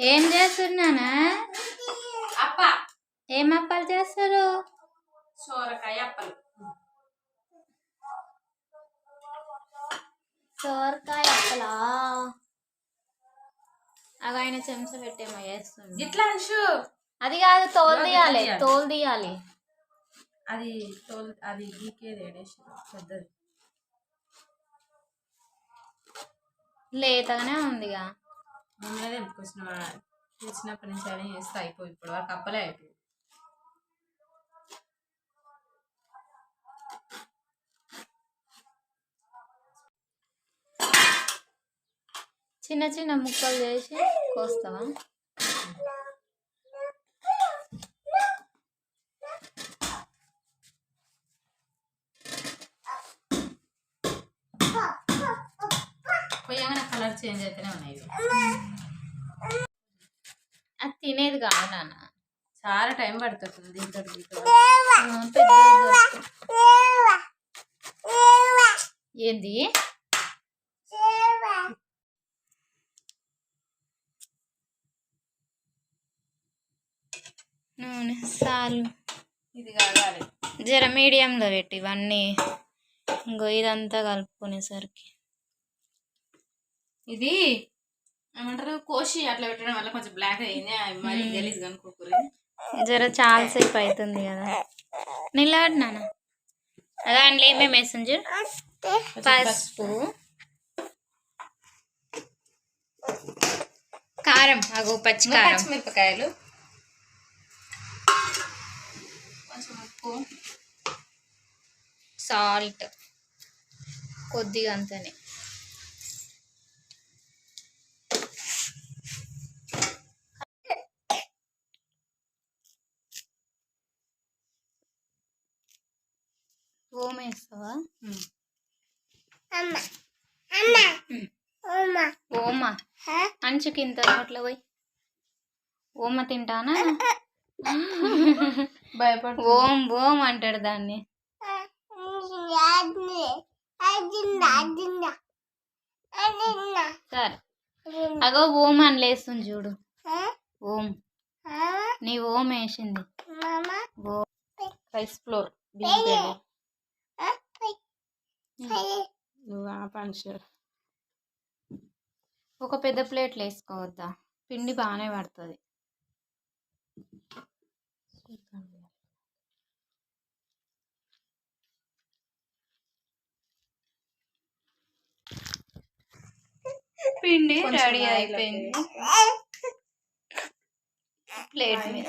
ఏం చేస్తున్నానా? అప్ప. ఏం అప్పాలు చేస్తారు? సోరకాయ అప్పలు. సోరకాయ అప్పలా? అవి ఆయన చెంచా పెట్టేమో చేస్తుంది. ఇట్లా అంశు. అది కాదు తోలు తీయాలి. తోలు తీయాలి. అది తోలు అది గీకేది ఏడేసి పెద్దది. లేతగానే ఉందిగా. ముందే తెంపుకొచ్చిన తెచ్చినప్పటి నుంచి అని చేస్తే అయిపోయి ఇప్పుడు వరకు అప్పలే అయిపోయి చిన్న చిన్న ముక్కలు చేసి కోస్తావా పోయాగానే కలర్ చేంజ్ అయితేనే ఉన్నాయి. అది తినేది కాదు నాన్న. చాలా టైం పడుతుంది దీంతో. ఏంది? నూనె చాలు ఇది కాగాలి జర మీడియంలో పెట్టి ఇవన్నీ. ఇంకో ఇదంతా కలుపుకునేసరికి. ఇది ఏమంటారు? కోసి అట్లా పెట్టడం వల్ల కొంచెం బ్లాక్ అయింది. మరి గలీజ్ కనుక్కోకూరి జర చాలాసేపు అవుతుంది కదా. నిలబడినానా దాంట్లో ఏమేమి వేసాం చూడు. పసుపు. కారం. అగో పచ్చి కారం. పచ్చిమిరపకాయలు. కొంచెం ఉప్పు. సాల్ట్. కొద్దిగా అంతనే ఓం వేస్తావా. ఓమా. అంచుకి ఇంత నోట్లో పోయి. ఓమ తింటానా? భయపడు ఓం ఓం అంటాడు దాన్ని. సరే. అగో ఓం అని లేస్తుంది చూడు. ఓం. నీ ఓం వేసింది. ఓ. రైస్ ఫ్లోర్ మంచిగా. ఒక పెద్ద ప్లేట్లు వేసుకోవద్దా? పిండి బాగానే పడుతుంది. పిండి రెడీ అయిపోయింది. ప్లేట్ మీద.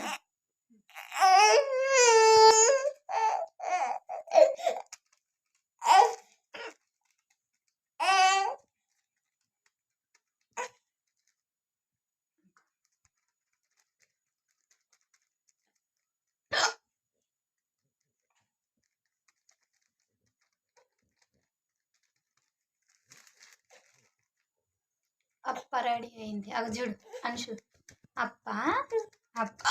రెడీ అయింది. అవి చూడు అనుషు. అప్ప అప్ప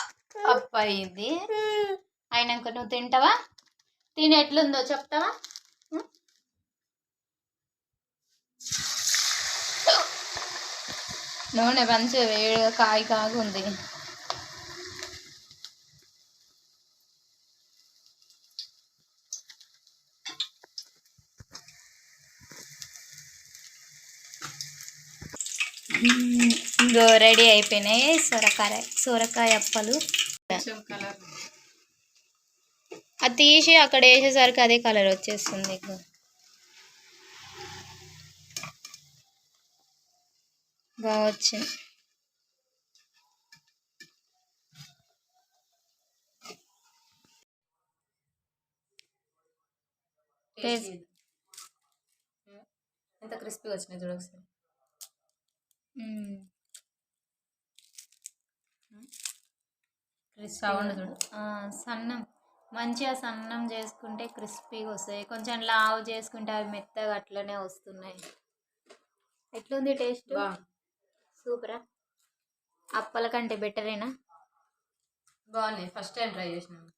అప్ప అయింది. అయినాక నువ్వు తింటావా? తిని ఎట్లుందో చెప్తావా? నూనె మంచిగా వేడిగా కాయ కాగుంది. ఇంకో రెడీ అయిపోయినాయి సొరకాయ సొరకాయ అప్పలు. అది తీసి అక్కడ వేసేసరికి అదే కలర్ వచ్చేస్తుంది బాగా వచ్చింది. ఎంత క్రిస్పీగా వచ్చినాయి చూడొకసారి సౌండ్ చూడు. సన్నం. మంచిగా సన్నం చేసుకుంటే క్రిస్పీగా వస్తాయి. కొంచెం లావు చేసుకుంటే అవి మెత్తగా అట్లనే వస్తున్నాయి. ఎట్లుంది టేస్ట్? సూపరా? అప్పల కంటే బెటరేనా? బాగున్నాయి. ఫస్ట్ టైం ట్రై చేసినాను.